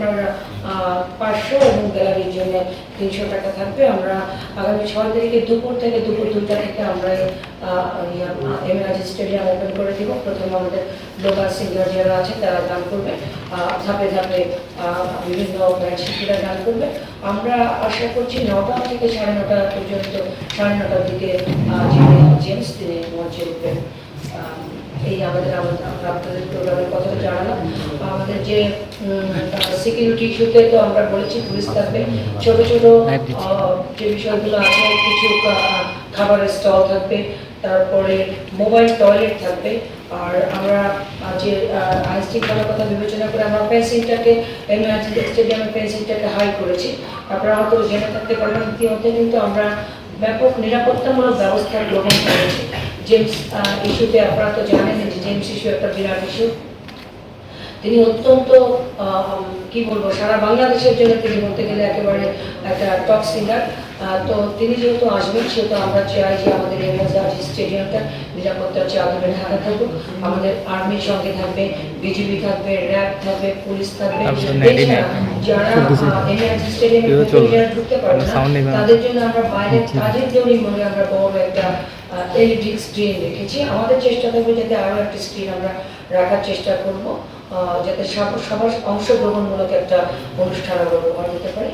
আপনার পাঁচশো এবং গ্যালারির জন্য তিনশো টাকা থাকবে। আমরা আগামী ছয় তারিখে দুপুর থেকে দুপুর দুটা থেকে আমরা এমএনআরজি স্টেডিয়াম ওপেন করে দিব। প্রথমে আমাদের লোকাল সিঙ্গার যারা আছে, তারা গান করবে। ধাপে ধাপে বিভিন্ন শিল্পীরা গান করবে। আমরা আশা করছি নটা থেকে সাড়ে নটা পর্যন্ত, সাড়ে নটার দিকে যিনি জেমস তিনি মঞ্চে উঠবেন। আমাদের আপনাদের প্রোগ্রামের কথা জানালাম আমাদের যে সিকিউরিটি ইস্যুতে তো আমরা বলেছি পুলিশ থাকবে। ছোট ছোট যে বিষয়গুলো আছে কিছু খাবারের স্টল থাকবে তারপরে মোবাইল টয়লেট থাকবে। আর আমরা যে আইন শৃঙ্খলার কথা বিবেচনা করে আমরা ফেন্সিংটাকে এমআরজি স্টেডিয়ামের ফেন্সিংটাকে হাই করেছি। আপনারা হয়তো জেনে থাকতে পারবেন ইতিমধ্যে কিন্তু আমরা ব্যাপক নিরাপত্তামূলক ব্যবস্থা গ্রহণ করেছি। জেমস ইস্যুতে আপনারা তো জানেন যে জেমস ইস্যু একটা বিরাট ইস্যু তিনি অত্যন্ত কি বলব সারা বাংলাদেশের জন্য তিনি বলতে গেলে একেবারে একটা টপ সিঙ্গার তো তিনি যেহেতু আসবেন সেহেতু আমরা চাই যে আমাদের এমএসআরজি স্টেডিয়ামটা নিরাপত্তার চাদরে ঢাকা থাকুক। আমাদের আর্মির সঙ্গে থাকবে বিজিবি থাকবে র্যাব থাকবে পুলিশ থাকবে। তারপর 19 এছাড়া যারা এমএসআরজি স্টেডিয়ামে ঢুকতে পারবে। তাদের জন্য আমরা বাইরে কাজের জন্য মনে আমরা বড় একটা এলইডি স্ক্রিন রেখেছি আমাদের চেষ্টা থাকবে যাতে আরও একটা স্ক্রিন আমরা রাখার চেষ্টা করব যাতে সব- সবার অংশগ্রহণমূলক একটা অনুষ্ঠান আমরা ব্যবহার করতে পারি।